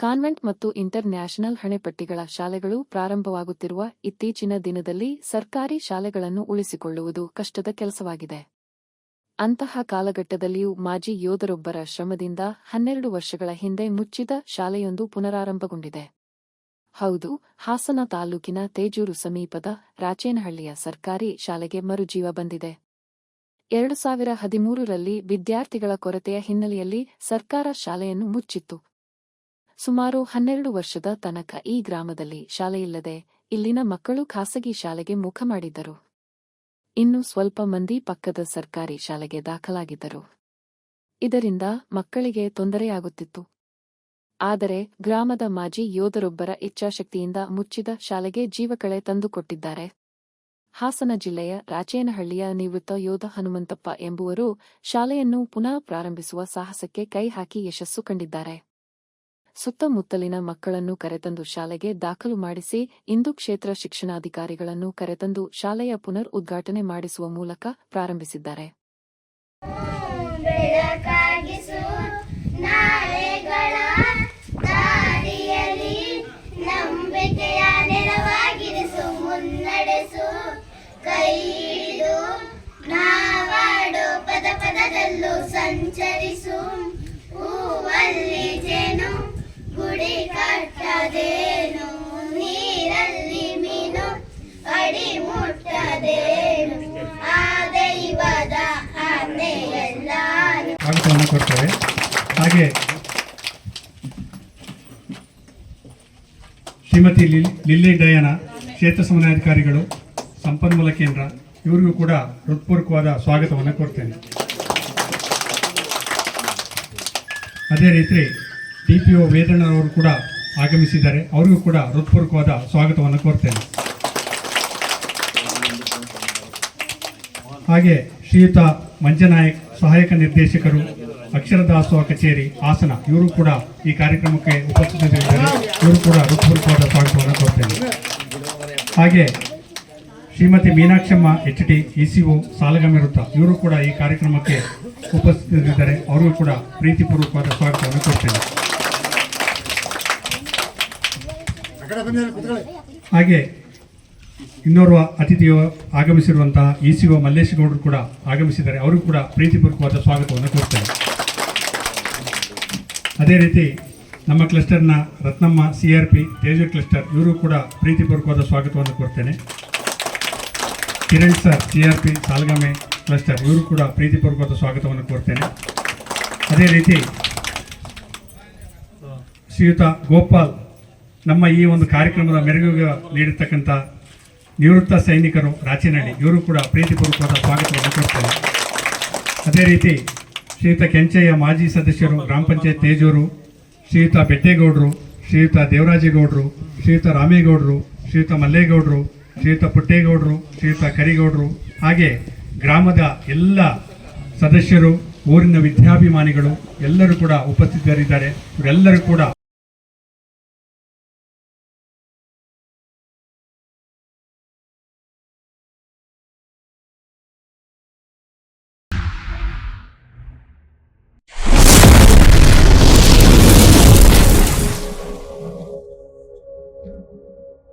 Convent ಮತ್ತು inter national ಹಣೆಪಟ್ಟಿಗಳ ಶಾಲೆಗಳು ಪ್ರಾರಂಭವಾಗುತ್ತಿರುವ ಇತ್ತೀಚಿನ ದಿನದಲ್ಲಿ ಸರ್ಕಾರಿ ಶಾಲೆಗಳನ್ನು ಉಳಿಸಿಕೊಳ್ಳುವುದು ಕಷ್ಟದ ಕೆಲಸವಾಗಿದೆ. ಅಂತಹ ಕಾಲಘಟ್ಟದಲ್ಲಿಯೂ ಮಾಜಿ ಯೋಧರೊಬ್ಬರ ಶ್ರಮದಿಂದ ಹನ್ನೆರಡು ವರ್ಷಗಳ ಹಿಂದೆ ಮುಚ್ಚಿದ ಶಾಲೆಯೊಂದು ಪುನರಾರಂಭಗೊಂಡಿದೆ. ಹೌದು, ಹಾಸನ ತಾಲೂಕಿನ ತೇಜೂರು ಸಮೀಪದ ರಾಚೇನಹಳ್ಳಿಯ ಸರ್ಕಾರಿ ಶಾಲೆಗೆ ಮರುಜೀವ ಬಂದಿದೆ. ಎರಡು ಸಾವಿರ ಹದಿಮೂರರಲ್ಲಿ ವಿದ್ಯಾರ್ಥಿಗಳ ಕೊರತೆಯ ಹಿನ್ನೆಲೆಯಲ್ಲಿ ಸರ್ಕಾರ ಶಾಲೆಯನ್ನು ಮುಚ್ಚಿತ್ತು. ಸುಮಾರು ಹನ್ನೆರಡು ವರ್ಷದ ತನಕ ಈ ಗ್ರಾಮದಲ್ಲಿ ಶಾಲೆಯಿಲ್ಲದೆ ಇಲ್ಲಿನ ಮಕ್ಕಳು ಖಾಸಗಿ ಶಾಲೆಗೆ ಮುಖ ಮಾಡಿದ್ದರು. ಇನ್ನು ಸ್ವಲ್ಪ ಮಂದಿ ಪಕ್ಕದ ಸರ್ಕಾರಿ ಶಾಲೆಗೆ ದಾಖಲಾಗಿದ್ದರು. ಇದರಿಂದ ಮಕ್ಕಳಿಗೆ ತೊಂದರೆಯಾಗುತ್ತಿತ್ತು. ಆದರೆ ಗ್ರಾಮದ ಮಾಜಿ ಯೋಧರೊಬ್ಬರ ಇಚ್ಛಾಶಕ್ತಿಯಿಂದ ಮುಚ್ಚಿದ ಶಾಲೆಗೆ ಜೀವಕಳೆ ತಂದುಕೊಟ್ಟಿದ್ದಾರೆ. ಹಾಸನ ಜಿಲ್ಲೆಯ ರಾಚೇನಹಳ್ಳಿಯ ನಿವೃತ್ತ ಯೋಧ ಹನುಮಂತಪ್ಪ ಎಂಬುವರು ಶಾಲೆಯನ್ನು ಪುನಃ ಪ್ರಾರಂಭಿಸುವ ಸಾಹಸಕ್ಕೆ ಕೈ ಹಾಕಿ ಯಶಸ್ಸು ಕಂಡಿದ್ದಾರೆ. ಸುತ್ತಮುತ್ತಲಿನ ಮಕ್ಕಳನ್ನು ಕರೆತಂದು ಶಾಲೆಗೆ ದಾಖಲು ಮಾಡಿಸಿ ಇಂದು ಕ್ಷೇತ್ರ ಶಿಕ್ಷಣಾಧಿಕಾರಿಗಳನ್ನು ಕರೆತಂದು ಶಾಲೆಯ ಪುನರ್ ಉದ್ಘಾಟನೆ ಮಾಡಿಸುವ ಮೂಲಕ ಪ್ರಾರಂಭಿಸಿದ್ದಾರೆ. ಬೆಳಕಾಗಿಸು ಕಟ್ಟದೇನು ನೀರಲ್ಲಿ ಮೀನು ಅಡಿ ಮುಟ್ಟದೇನು? ಆ ದೈವದ ಕೊಡ್ತೇವೆ. ಹಾಗೆ ಶ್ರೀಮತಿ ಲಿಲ್- ಲಿಲ್ಲಿ ಡಯಾನ ಕ್ಷೇತ್ರ ಸಮನ್ವಯಾಧಿಕಾರಿಗಳು, ಸಂಪನ್ಮೂಲ ಕೇಂದ್ರ, ಇವರಿಗೂ ಕೂಡ ಹೃತ್ಪೂರ್ವಕವಾದ ಸ್ವಾಗತವನ್ನು ಕೊಡ್ತೇನೆ. ಅದೇ ರೀತಿ ಡಿ ಪಿ ಒ ವೇದಣ್ಣನವರು ಕೂಡ ಆಗಮಿಸಿದ್ದಾರೆ ಅವರಿಗೂ ಕೂಡ ಹೃತ್ಪೂರ್ವಕವಾದ ಸ್ವಾಗತವನ್ನು ಕೋರ್ತೇನೆ. ಹಾಗೆ ಶ್ರೀಯುತ ಮಂಜನಾಯಕ್ ಸಹಾಯಕ ನಿರ್ದೇಶಕರು ಅಕ್ಷರ ದಾಸೋಹ ಕಚೇರಿ ಹಾಸನ, ಇವರು ಕೂಡ ಈ ಕಾರ್ಯಕ್ರಮಕ್ಕೆ ಉಪಸ್ಥಿತರಿದ್ದಾರೆ. ಇವರು ಕೂಡ ಹೃತ್ಪೂರ್ವಕವಾದ ಸ್ವಾಗತವನ್ನು ಕೋರ್ತೇನೆ. ಹಾಗೆ Shrimati Meenakshamma H D T C Salagami ವೃತ್ತ ಇವರು ಕೂಡ ಈ ಕಾರ್ಯಕ್ರಮಕ್ಕೆ ಉಪಸ್ಥಿತರಿದ್ದಾರೆ. ಅವರಿಗೂ ಕೂಡ ಪ್ರೀತಿಪೂರ್ವಕವಾದ ಸ್ವಾಗತವನ್ನು ಕೊಡ್ತೇನೆ ಹಾಗೆ ಇನ್ನೋರ್ವ ಅತಿಥಿಯು ಆಗಮಿಸಿರುವಂತಹ ಇ ಸಿ ಒ ಮಲ್ಲೇಶ್ಗೌಡರು ಕೂಡ ಆಗಮಿಸಿದ್ದಾರೆ. ಅವರಿಗೂ ಕೂಡ ಪ್ರೀತಿಪೂರ್ವಕವಾದ ಸ್ವಾಗತವನ್ನು ಕೋರ್ತೇನೆ. ಅದೇ ರೀತಿ ನಮ್ಮ ಕ್ಲಸ್ಟರ್ನ Ratnamma, C R P, Teju cluster, ಇವರು ಕೂಡ ಪ್ರೀತಿಪೂರ್ವಕವಾದ ಸ್ವಾಗತವನ್ನು ಕೊಡ್ತೇನೆ Kiran sir, C R P, Salgame cluster, ಇವರು ಕೂಡ ಪ್ರೀತಿಪೂರ್ವಕವಾದ ಸ್ವಾಗತವನ್ನು ಕೋರ್ತೇನೆ. ಅದೇ ರೀತಿ ಶ್ರೀಯುತ ಗೋಪಾಲ್ ನಮ್ಮ ಈ ಒಂದು ಕಾರ್ಯಕ್ರಮದ ಮೆರುಗು ನೀಡಿರ್ತಕ್ಕಂಥ ನಿವೃತ್ತ ಸೈನಿಕರು ರಾಚಿನಹಳ್ಳಿ, ಇವರು ಕೂಡ ಪ್ರೀತಿಪೂರ್ವಕವಾದ ಸ್ವಾಗತವನ್ನು ಕೊಡ್ತಾರೆ ಅದೇ ರೀತಿ ಶ್ರೀಯುತ ಕೆಂಚಯ್ಯ ಮಾಜಿ ಸದಸ್ಯರು, ಗ್ರಾಮ ಪಂಚಾಯತ್ ತೇಜೂರು, ಶ್ರೀಯುತ ಬೆಟ್ಟೇಗೌಡರು, ಶ್ರೀಯುತ ದೇವರಾಜೇಗೌಡರು, ಶ್ರೀಯುತ ರಾಮೇಗೌಡರು, ಶ್ರೀಯುತ ಮಲ್ಲೇಗೌಡರು, ಶ್ರೀಯುತ ಪುಟ್ಟೇಗೌಡರು, ಶ್ರೀಯುತ ಕರಿಗೌಡರು, ಹಾಗೆ ಗ್ರಾಮದ ಎಲ್ಲ ಸದಸ್ಯರು, ಊರಿನ ವಿದ್ಯಾಭಿಮಾನಿಗಳು ಎಲ್ಲರೂ ಕೂಡ ಉಪಸ್ಥಿತರಿದ್ದಾರೆ. ಇವರೆಲ್ಲರೂ ಕೂಡ